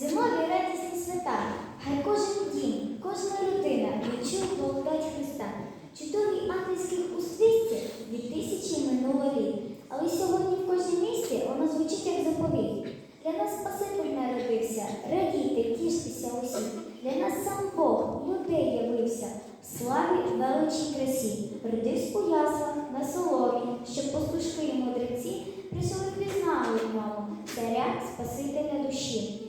Зимові радісні свята, хай кожен дім, кожна людина відчув благодать Христа. Чудові ангельських узвісті від тисячі минуло літ. Але сьогодні в кожній місті воно звучить як заповіт. Для нас Спаситель народився, радійте, тіштеся усі. Для нас сам Бог, людей явився, в славі величій красі. Родився у яслах на соломі, щоб пастушки і мудреці прийшли пізнали в ньому, царя Спасителя душі.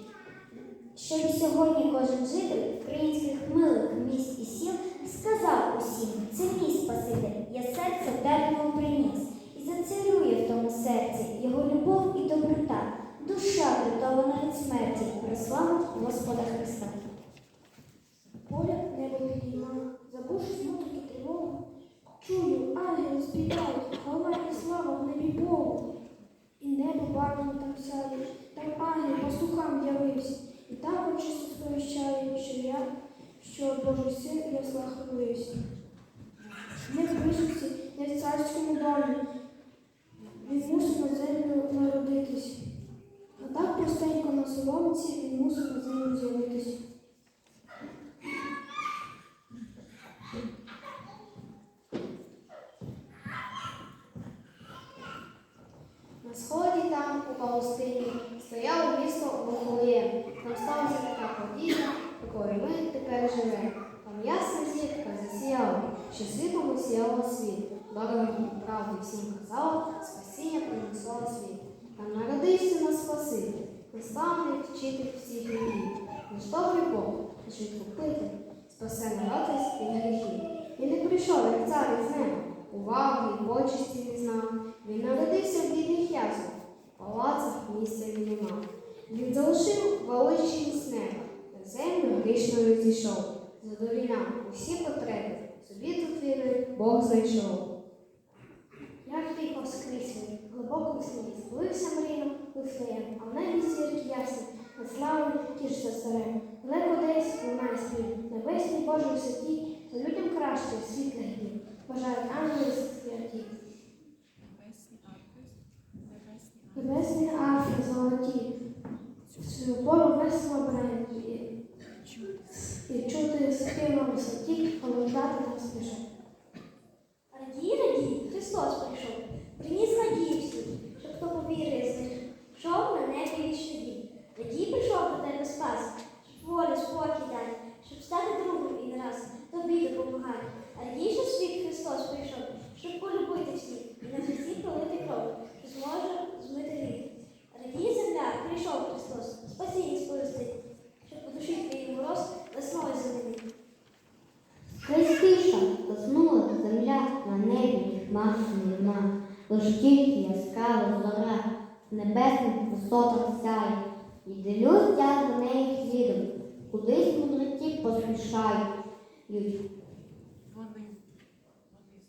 Щоб сьогодні кожен житель українських милих міст і сіл сказав усім, це мій Спаситель, я серце йому приніс, і зацарює в тому серці його любов і доброта, душа врятована від смерті, прославить Господа Христа. Поряд небо підійма, забувши смуток тривогу, чую, ангели співають, хвала і слава в небі Богу. І небо барвами там сяє, там ангел пастухам явився, і так очисто сповіщає, що я, що Божий син я ясла хвалився. Не в вишивці, не в царському домі, він мусив на землю народитись. А так простенько на соломці він мусив на землю з'явитись. Світлом осіяла світ. Дорогу правди всім казала, спасіння принесла світ. Там народився нас Спаситель, наставник, вчитель всіх віків. Наш добрий Бог, наш відкупитель, спасе народ від гріхів. Він не прийшов, як цар із неба, уваги і почесті не знав. Він народився в бідних яслах, палацах місця він не мав. Він залишив величність неба, на землю грішною зійшов. Задовільняв усі Бог знайшов. Як тихо скрізь глибоко в сні, зблився мріяв Вифлеєм, а в небі зірки ясні, над славою тішся старем. Далеко десь лунає спів, небесний Божий висоті, та людям краще світлих днів, бажають ангели святі. Небесні арфи золоті, в свою пору весело брають, і, і чути спів на висоті, повертати нам спішать. Радій, радій, Христос прийшов, приніс надію всім, щоб хто повірив з них, шов на небі вічний дім. Радій прийшов до тебе спас, щоб волю, спокій дати, щоб стати другом і не раз тобі. А радій, світ Христос прийшов, щоб полюбити всіх і на хресті пролити кров, що зможе змити гріх. Радій, земля, прийшов Христос, спасіння сповістити, щоб по душі твоїй мороз весною замінити. Хай тиша заснула земля на небі масу нема, лиш тільки яскрава зора в небесних висотах сяє. І дивлюсь я за нею слідом, кудись мудреці поспішають.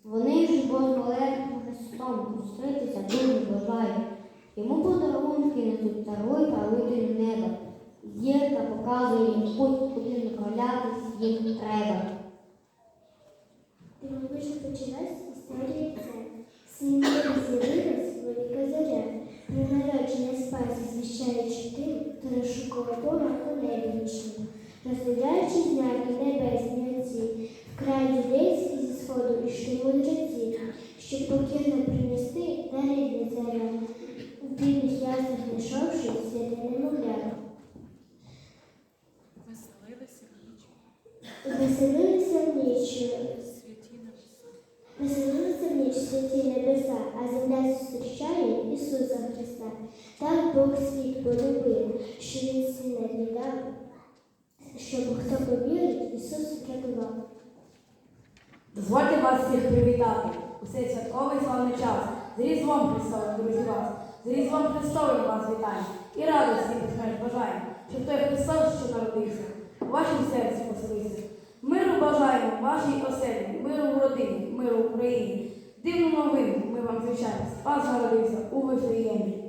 Вони ж Божмолерним Христом зустрітися дуже бажають. Йому подарунки несуть цару і правителю неба. Зірка показує їм путь, куди направлятись їм треба. Дивовижно почалась історія це. Сміливо з'явилась велика зоря. Про народження спасі звіщаючи тим, хто розшукував Бога у небі нічному. Розглядаючи знаки небесні отці, вкрай зі сходу ішли мудреці, щоб покірно принести дари для царя. У бідних яснах знайшовши святе немовля. Веселилися ніч, Веселилися в ніч. Веселилися в ніч святі небеса, а земля зустрічає Ісуса Христа. Так Бог світ полюбив, що Він сина віддав, щоб хто повірить, Ісус врятував. Дозвольте вас всіх привітати у цей святковий славний час. З Різдвом Христовим, друзі вас, з Різдвом Христовим вас вітаємо і радості безмеж бажаємо, щоб той Христос, що народився, у вашому серці поселився. Миру бажаємо вашій оселі, миру в родині, миру в Україні. Дивну новину ми вам звичаємо. Спас народився у Вифлеємі.